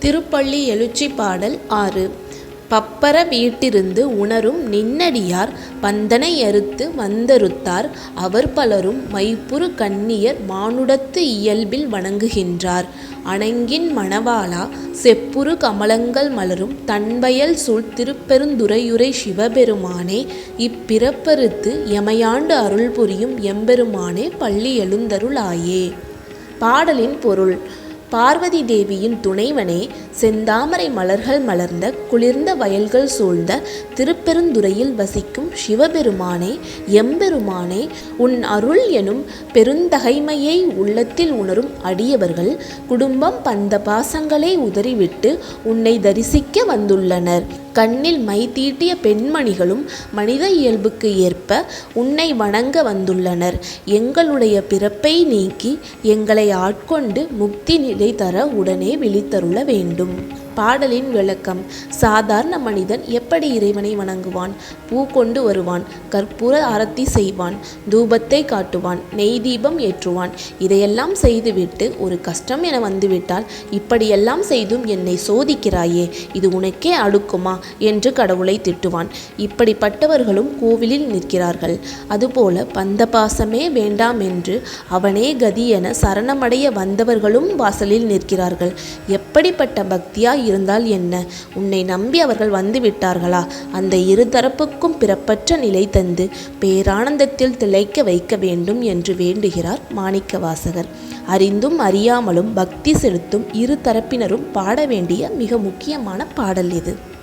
திருப்பள்ளி எழுச்சி பாடல் ஆறு. பப்பர வீட்டிருந்து உணரும் நின்னடியார் பந்தனை அறுத்து வந்தறுத்தார். அவர் பலரும் மைப்புறு கண்ணியர் மானுடத்து இயல்பில் வணங்குகின்றார். அணங்கின் மணவாளா செப்புறு கமலங்கள் மலரும் தன்வயல் சூழ் திருப்பெருந்துறையுறை சிவபெருமானே இப்பிறப்பறுத்து எமையாண்டு அருள் புரியும் எம்பெருமானே பள்ளி எழுந்தருளாயே. பாடலின் பொருள். பார்வதி தேவியின் துணைவனே செந்தாமரை மலர்கள் மலர்ந்த குளிர்ந்த வயல்கள் சூழ்ந்த திருப்பெருந்துறையில் வசிக்கும் சிவபெருமானே எம்பெருமானே உன் அருள் எனும் பெருந்தகைமையை உள்ளத்தில் உணரும் அடியவர்கள் குடும்பம் பந்த பாசங்களை உதறிவிட்டு உன்னை தரிசிக்க வந்துள்ளனர். கண்ணில் மை தீட்டிய பெண்மணிகளும் மனித இயல்புக்கு ஏற்ப உன்னை வணங்க வந்துள்ளனர். எங்களுடைய பிறப்பை நீக்கி எங்களை ஆட்கொண்டு முக்தி நிலை தர உடனே விழித்தருள வேண்டும். பாடலின் விளக்கம் சாதாரண மனிதன் எப்படி இறைவனை வணங்குவான்? பூ கொண்டு வருவான் கற்பூர ஆரத்தி செய்வான் தூபத்தை காட்டுவான் நெய் தீபம் ஏற்றுவான். இதையெல்லாம் செய்துவிட்டு ஒரு கஷ்டம் என வந்துவிட்டால் இப்படியெல்லாம் செய்தும் என்னை சோதிக்கிறாயே இது உனக்கே அடுக்குமா? என்று கடவுளை திட்டுவான். இப்படிப்பட்டவர்களும் கோவிலில் நிற்கிறார்கள். அதுபோல பந்த பாசமே வேண்டாம் என்று அவனே கதி என சரணமடைய வந்தவர்களும் வாசலில் நிற்கிறார்கள். எப்படிப்பட்ட பக்தியா இருந்தால் என்ன? உன்னை நம்பி அவர்கள் வந்து விட்டார்களா அந்த இருதரப்புக்கும் பிறப்பற்ற நிலை தந்து பேரானந்தத்தில் திளைக்க வைக்க வேண்டும் என்று வேண்டுகிறார் மாணிக்கவாசகர். அறிந்தும் அறியாமலும் பக்தி செலுத்தும் இரு தரப்பினரும் பாட வேண்டிய மிக முக்கியமான பாடல் இது.